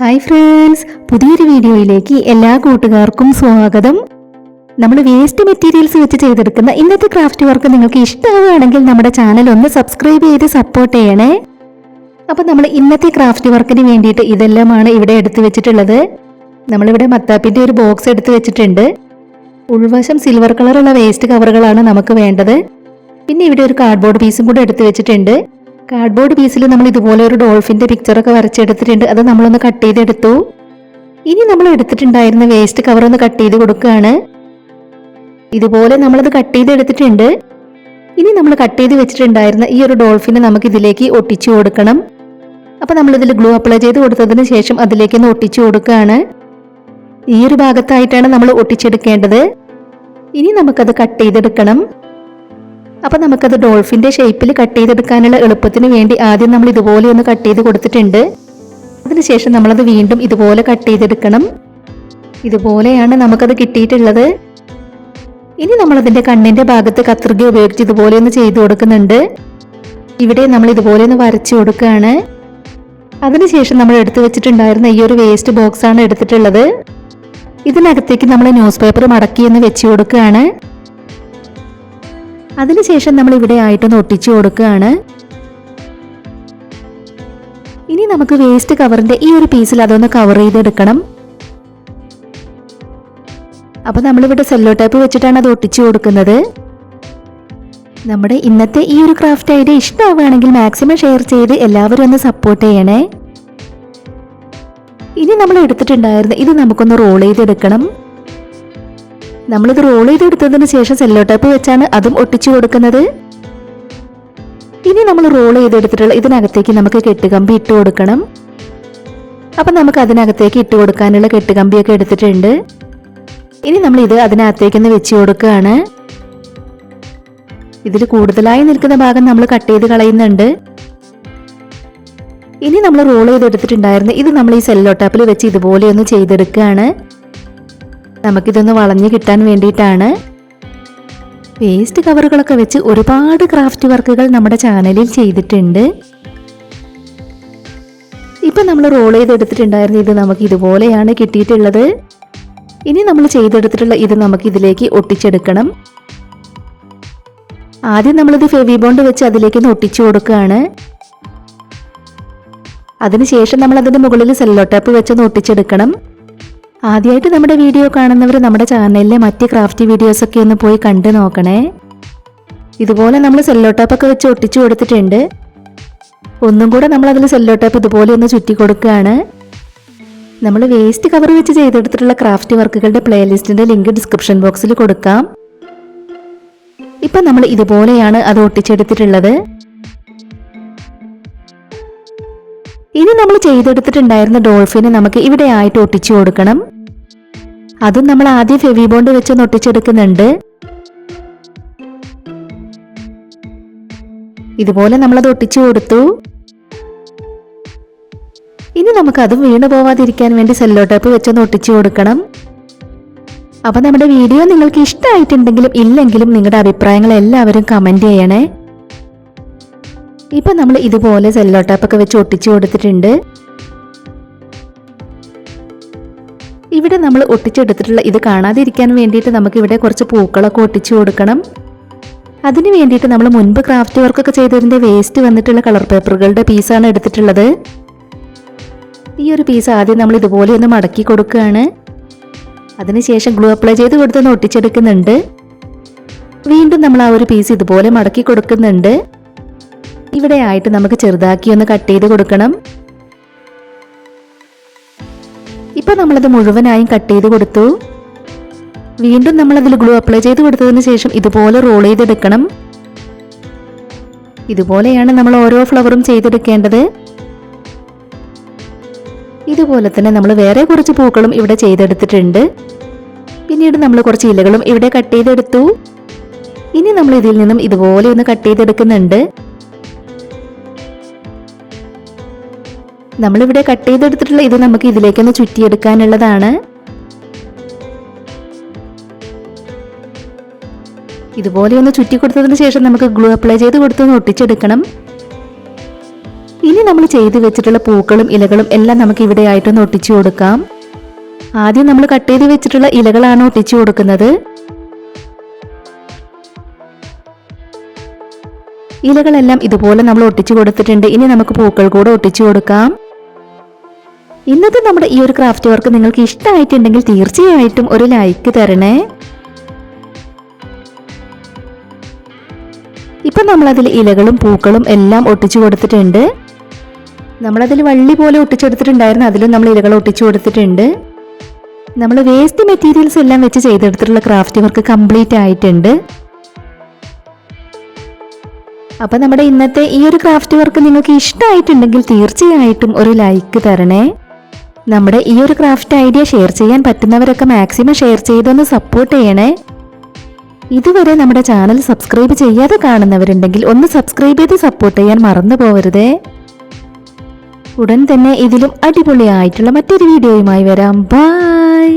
Hi friends പുതിയൊരു വീഡിയോയിലേക്ക് എല്ലാ കൂട്ടുകാർക്കും സ്വാഗതം. നമ്മൾ വേസ്റ്റ് മെറ്റീരിയൽസ് വെച്ച് ചെയ്തെടുക്കുന്ന ഇന്നത്തെ ക്രാഫ്റ്റ് വർക്ക് നിങ്ങൾക്ക് ഇഷ്ടമാവുകയാണെങ്കിൽ നമ്മുടെ ചാനൽ ഒന്ന് സബ്സ്ക്രൈബ് ചെയ്ത് സപ്പോർട്ട് ചെയ്യണേ. അപ്പോൾ നമ്മൾ ഇന്നത്തെ ക്രാഫ്റ്റ് വർക്കിന് വേണ്ടിയിട്ട് ഇതെല്ലാമാണ് ഇവിടെ എടുത്തു വെച്ചിട്ടുള്ളത്. നമ്മളിവിടെ മത്താപ്പിന്റെ ഒരു ബോക്സ് എടുത്തു വെച്ചിട്ടുണ്ട്. ഉൾവശം സിൽവർ കളറുള്ള വേസ്റ്റ് കവറുകളാണ് നമുക്ക് വേണ്ടത്. പിന്നെ ഇവിടെ ഒരു കാർഡ്ബോർഡ് പീസും കൂടെ എടുത്തു വെച്ചിട്ടുണ്ട്. കാർഡ്ബോർഡ് പീസിൽ നമ്മൾ ഇതുപോലെ ഒരു ഡോൾഫിന്റെ പിക്ചറൊക്കെ വരച്ചെടുത്തിട്ടുണ്ട്. അത് നമ്മളൊന്ന് കട്ട് ചെയ്തെടുത്തു. ഇനി നമ്മൾ എടുത്തിട്ടുണ്ടായിരുന്ന വേസ്റ്റ് കവർ ഒന്ന് കട്ട് ചെയ്ത് കൊടുക്കുകയാണ്. ഇതുപോലെ നമ്മളത് കട്ട് ചെയ്തെടുത്തിട്ടുണ്ട്. ഇനി നമ്മൾ കട്ട് ചെയ്ത് വെച്ചിട്ടുണ്ടായിരുന്ന ഈ ഒരു ഡോൾഫിനെ നമുക്ക് ഇതിലേക്ക് ഒട്ടിച്ചു കൊടുക്കണം. അപ്പൊ നമ്മളിതിൽ ഗ്ലൂ അപ്ലൈ ചെയ്ത് കൊടുത്തതിന് ശേഷം അതിലേക്ക് ഒന്ന് ഒട്ടിച്ചു കൊടുക്കുകയാണ്. ഈ ഒരു ഭാഗത്തായിട്ടാണ് നമ്മൾ ഒട്ടിച്ചെടുക്കേണ്ടത്. ഇനി നമുക്കത് കട്ട് ചെയ്തെടുക്കണം. അപ്പൊ നമുക്കത് ഡോൾഫിന്റെ ഷേപ്പിൽ കട്ട് ചെയ്തെടുക്കാനുള്ള എളുപ്പത്തിന് വേണ്ടി ആദ്യം നമ്മൾ ഇതുപോലെ ഒന്ന് കട്ട് ചെയ്ത് കൊടുത്തിട്ടുണ്ട്. അതിനുശേഷം നമ്മളത് വീണ്ടും ഇതുപോലെ കട്ട് ചെയ്തെടുക്കണം. ഇതുപോലെയാണ് നമുക്കത് കിട്ടിയിട്ടുള്ളത്. ഇനി നമ്മൾ അതിന്റെ കണ്ണിന്റെ ഭാഗത്ത് കത്രിക ഉപയോഗിച്ച് ഇതുപോലെ ഒന്ന് ചെയ്തു കൊടുക്കുന്നുണ്ട്. ഇവിടെ നമ്മൾ ഇതുപോലെ ഒന്ന് വരച്ചു കൊടുക്കുകയാണ്. അതിനുശേഷം നമ്മൾ എടുത്തു വെച്ചിട്ടുണ്ടായിരുന്ന ഈ ഒരു വേസ്റ്റ് ബോക്സാണ് എടുത്തിട്ടുള്ളത്. ഇതിനകത്തേക്ക് നമ്മൾ ന്യൂസ് പേപ്പർ മടക്കി എന്ന് വെച്ചു കൊടുക്കുകയാണ്. അതിനുശേഷം നമ്മൾ ഇവിടെ ആയിട്ടൊന്ന് ഒട്ടിച്ചു കൊടുക്കുകയാണ്. ഇനി നമുക്ക് വേസ്റ്റ് കവറിന്റെ ഈ ഒരു പീസിൽ അതൊന്ന് കവർ ചെയ്തെടുക്കണം. അപ്പൊ നമ്മളിവിടെ സെല്ലോ ടേപ്പ് വെച്ചിട്ടാണ് അത് ഒട്ടിച്ചു കൊടുക്കുന്നത്. നമ്മുടെ ഇന്നത്തെ ഈ ഒരു ക്രാഫ്റ്റ് ഐഡിയ ഇഷ്ടമാവുകയാണെങ്കിൽ മാക്സിമം ഷെയർ ചെയ്ത് എല്ലാവരും ഒന്ന് സപ്പോർട്ട് ചെയ്യണേ. ഇനി നമ്മൾ എടുത്തിട്ടുണ്ടായിരുന്നു ഇത് നമുക്കൊന്ന് റോൾ ചെയ്തെടുക്കണം. നമ്മളിത് റോൾ ചെയ്തെടുത്തതിന് ശേഷം സെല്ലോ ടേപ്പ് വെച്ചാണ് അതും ഒട്ടിച്ചു കൊടുക്കുന്നത്. ഇനി നമ്മൾ റോൾ ചെയ്തെടുത്തിട്ടുള്ള ഇതിനകത്തേക്ക് നമുക്ക് കെട്ടുകമ്പി ഇട്ട് കൊടുക്കണം. അപ്പം നമുക്ക് അതിനകത്തേക്ക് ഇട്ട് കൊടുക്കാനുള്ള കെട്ടുകമ്പിയൊക്കെ എടുത്തിട്ടുണ്ട്. ഇനി നമ്മൾ ഇത് അതിനകത്തേക്കൊന്ന് വെച്ച് കൊടുക്കുകയാണ്. ഇതിൽ കൂടുതലായി നിൽക്കുന്ന ഭാഗം നമ്മൾ കട്ട് ചെയ്ത് കളയുന്നുണ്ട്. ഇനി നമ്മൾ റോൾ ചെയ്തെടുത്തിട്ടുണ്ടായിരുന്നു ഇത് നമ്മൾ ഈ സെല്ലോ ടാപ്പിൽ വെച്ച് ഇതുപോലെ ഒന്ന് ചെയ്തെടുക്കുകയാണ്. നമുക്കിതൊന്ന് വളഞ്ഞു കിട്ടാൻ വേണ്ടിയിട്ടാണ്. വേസ്റ്റ് കവറുകളൊക്കെ വെച്ച് ഒരുപാട് ക്രാഫ്റ്റ് വർക്കുകൾ നമ്മുടെ ചാനലിൽ ചെയ്തിട്ടുണ്ട്. ഇപ്പം നമ്മൾ റോൾ ചെയ്തെടുത്തിട്ടുണ്ടായിരുന്നു ഇത് നമുക്ക് ഇതുപോലെയാണ് കിട്ടിയിട്ടുള്ളത്. ഇനി നമ്മൾ ചെയ്തെടുത്തിട്ടുള്ള ഇത് നമുക്ക് ഇതിലേക്ക് ഒട്ടിച്ചെടുക്കണം. ആദ്യം നമ്മളിത് ഫെവി ബോണ്ട് വെച്ച് അതിലേക്ക് ഒന്ന് ഒട്ടിച്ചു കൊടുക്കുകയാണ്. അതിനുശേഷം നമ്മൾ അതിന്റെ മുകളിൽ സെല്ലോ ടാപ്പ് വെച്ചൊന്ന് ഒട്ടിച്ചെടുക്കണം. ആദ്യമായിട്ട് നമ്മുടെ വീഡിയോ കാണുന്നവർ നമ്മുടെ ചാനലിലെ മറ്റ് ക്രാഫ്റ്റ് വീഡിയോസൊക്കെ ഒന്ന് പോയി കണ്ടു നോക്കണേ. ഇതുപോലെ നമ്മൾ സെല്ലോ ടാപ്പൊക്കെ വെച്ച് ഒട്ടിച്ചു കൊടുത്തിട്ടുണ്ട്. ഒന്നും കൂടെ നമ്മൾ അതിൽ സെല്ലോ ടേപ്പ് ഇതുപോലെ ഒന്ന് ചുറ്റി കൊടുക്കുകയാണ്. നമ്മൾ വേസ്റ്റ് കവർ വെച്ച് ചെയ്തെടുത്തിട്ടുള്ള ക്രാഫ്റ്റ് വർക്കുകളുടെ പ്ലേലിസ്റ്റിന്റെ ലിങ്ക് ഡിസ്ക്രിപ്ഷൻ ബോക്സിൽ കൊടുക്കാം. ഇപ്പം നമ്മൾ ഇതുപോലെയാണ് അത് ഒട്ടിച്ചെടുത്തിട്ടുള്ളത്. ഇനി നമ്മൾ ചെയ്തെടുത്തിട്ടുണ്ടായിരുന്ന ഡോൾഫിനെ നമുക്ക് ഇവിടെ ആയിട്ട് ഒട്ടിച്ചു കൊടുക്കണം. അതും നമ്മൾ ആദ്യം ഫെവി ബോണ്ട് വെച്ച് ഒട്ടിച്ചെടുക്കുന്നുണ്ട്. ഇതുപോലെ നമ്മളത് ഒട്ടിച്ചു കൊടുത്തു. ഇനി നമുക്ക് അതും വീണു പോവാതിരിക്കാൻ വേണ്ടി സെല്ലോ ടേപ്പ് വെച്ചൊന്ന് ഒട്ടിച്ചു കൊടുക്കണം. അപ്പൊ നമ്മുടെ വീഡിയോ നിങ്ങൾക്ക് ഇഷ്ടമായിട്ടുണ്ടെങ്കിലും ഇല്ലെങ്കിലും നിങ്ങളുടെ അഭിപ്രായങ്ങൾ എല്ലാവരും കമന്റ് ചെയ്യണേ. ഇപ്പൊ നമ്മൾ ഇതുപോലെ സെല്ലോ വെച്ച് ഒട്ടിച്ചു കൊടുത്തിട്ടുണ്ട്. ഇവിടെ നമ്മൾ ഒട്ടിച്ചെടുത്തിട്ടുള്ള ഇത് കാണാതിരിക്കാൻ വേണ്ടിയിട്ട് നമുക്ക് ഇവിടെ കുറച്ച് പൂക്കളൊക്കെ ഒട്ടിച്ചു കൊടുക്കണം. അതിന് വേണ്ടിയിട്ട് നമ്മൾ മുൻപ് ക്രാഫ്റ്റ് വർക്കൊക്കെ ചെയ്തതിന്റെ വേസ്റ്റ് വന്നിട്ടുള്ള കളർ പേപ്പറുകളുടെ പീസാണ് എടുത്തിട്ടുള്ളത്. ഈ ഒരു പീസ് ആദ്യം നമ്മൾ ഇതുപോലെ ഒന്ന് മടക്കി കൊടുക്കുകയാണ്. അതിനുശേഷം ഗ്ലൂ അപ്ലൈ ചെയ്ത് കൊടുത്തൊന്ന് ഒട്ടിച്ചെടുക്കുന്നുണ്ട്. വീണ്ടും നമ്മൾ ആ ഒരു പീസ് ഇതുപോലെ മടക്കി കൊടുക്കുന്നുണ്ട്. ഇവിടെ ആയിട്ട് നമുക്ക് ചെറുതാക്കി ഒന്ന് കട്ട് ചെയ്ത് കൊടുക്കണം. ഇപ്പൊ നമ്മളത് മുഴുവനായും കട്ട് ചെയ്ത് കൊടുത്തു. വീണ്ടും നമ്മൾ അതിൽ ഗ്ലൂ അപ്ലൈ ചെയ്ത് കൊടുത്തതിന് ശേഷം ഇതുപോലെ റോൾ ചെയ്തെടുക്കണം. ഇതുപോലെയാണ് നമ്മൾ ഓരോ ഫ്ലവറും ചെയ്തെടുക്കേണ്ടത്. ഇതുപോലെ തന്നെ നമ്മൾ വേറെ കുറച്ച് പൂക്കളും ഇവിടെ ചെയ്തെടുത്തിട്ടുണ്ട്. പിന്നീട് നമ്മൾ കുറച്ച് ഇലകളും ഇവിടെ കട്ട് ചെയ്തെടുത്തു. ഇനി നമ്മൾ ഇതിൽ നിന്നും ഇതുപോലെ ഒന്ന് കട്ട് ചെയ്തെടുക്കുന്നുണ്ട്. നമ്മളിവിടെ കട്ട് ചെയ്തെടുത്തിട്ടുള്ള ഇത് നമുക്ക് ഇതിലേക്കൊന്ന് ചുറ്റിയെടുക്കാനുള്ളതാണ്. ഇതുപോലെ ഒന്ന് ചുറ്റി കൊടുത്തതിന് ശേഷം നമുക്ക് ഗ്ലൂ അപ്ലൈ ചെയ്ത് കൊടുത്തൊന്ന് ഒട്ടിച്ചെടുക്കണം. ഇനി നമ്മൾ ചെയ്ത് വെച്ചിട്ടുള്ള പൂക്കളും ഇലകളും എല്ലാം നമുക്ക് ഇവിടെ ആയിട്ടൊന്ന് ഒട്ടിച്ചു കൊടുക്കാം. ആദ്യം നമ്മൾ കട്ട് ചെയ്ത് വെച്ചിട്ടുള്ള ഇലകളാണ് ഒട്ടിച്ചു കൊടുക്കുന്നത്. ഇലകളെല്ലാം ഇതുപോലെ നമ്മൾ ഒട്ടിച്ചു കൊടുത്തിട്ടുണ്ട്. ഇനി നമുക്ക് പൂക്കൾ കൂടെ ഒട്ടിച്ചു കൊടുക്കാം. ഇന്നത്തെ നമ്മുടെ ഈ ഒരു ക്രാഫ്റ്റ് വർക്ക് നിങ്ങൾക്ക് ഇഷ്ടമായിട്ടുണ്ടെങ്കിൽ തീർച്ചയായിട്ടും ഒരു ലൈക്ക് തരണേ. ഇപ്പം നമ്മളതിൽ ഇലകളും പൂക്കളും എല്ലാം ഒട്ടിച്ചു കൊടുത്തിട്ടുണ്ട്. നമ്മളതിൽ വള്ളി പോലെ ഒട്ടിച്ചെടുത്തിട്ടുണ്ടായിരുന്നു അതിലും നമ്മൾ ഇലകൾ ഒട്ടിച്ചു കൊടുത്തിട്ടുണ്ട്. നമ്മൾ വേസ്റ്റ് മെറ്റീരിയൽസ് എല്ലാം വെച്ച് ചെയ്തെടുത്തിട്ടുള്ള ക്രാഫ്റ്റ് വർക്ക് കംപ്ലീറ്റ് ആയിട്ടുണ്ട്. അപ്പം നമ്മുടെ ഇന്നത്തെ ഈ ഒരു ക്രാഫ്റ്റ് വർക്ക് നിങ്ങൾക്ക് ഇഷ്ടമായിട്ടുണ്ടെങ്കിൽ തീർച്ചയായിട്ടും ഒരു ലൈക്ക് തരണേ. നമ്മുടെ ഈ ഒരു ക്രാഫ്റ്റ് ഐഡിയ ഷെയർ ചെയ്യാൻ പറ്റുന്നവരൊക്കെ മാക്സിമം ഷെയർ ചെയ്തൊന്ന് സപ്പോർട്ട് ചെയ്യണേ. ഇതുവരെ നമ്മുടെ ചാനൽ സബ്സ്ക്രൈബ് ചെയ്യാതെ കാണുന്നവരുണ്ടെങ്കിൽ ഒന്ന് സബ്സ്ക്രൈബ് ചെയ്ത് സപ്പോർട്ട് ചെയ്യാൻ മറന്നു പോവരുതേ. ഉടൻ തന്നെ ഇതിലും അടിപൊളിയായിട്ടുള്ള മറ്റൊരു വീഡിയോയുമായി വരാം. ബൈ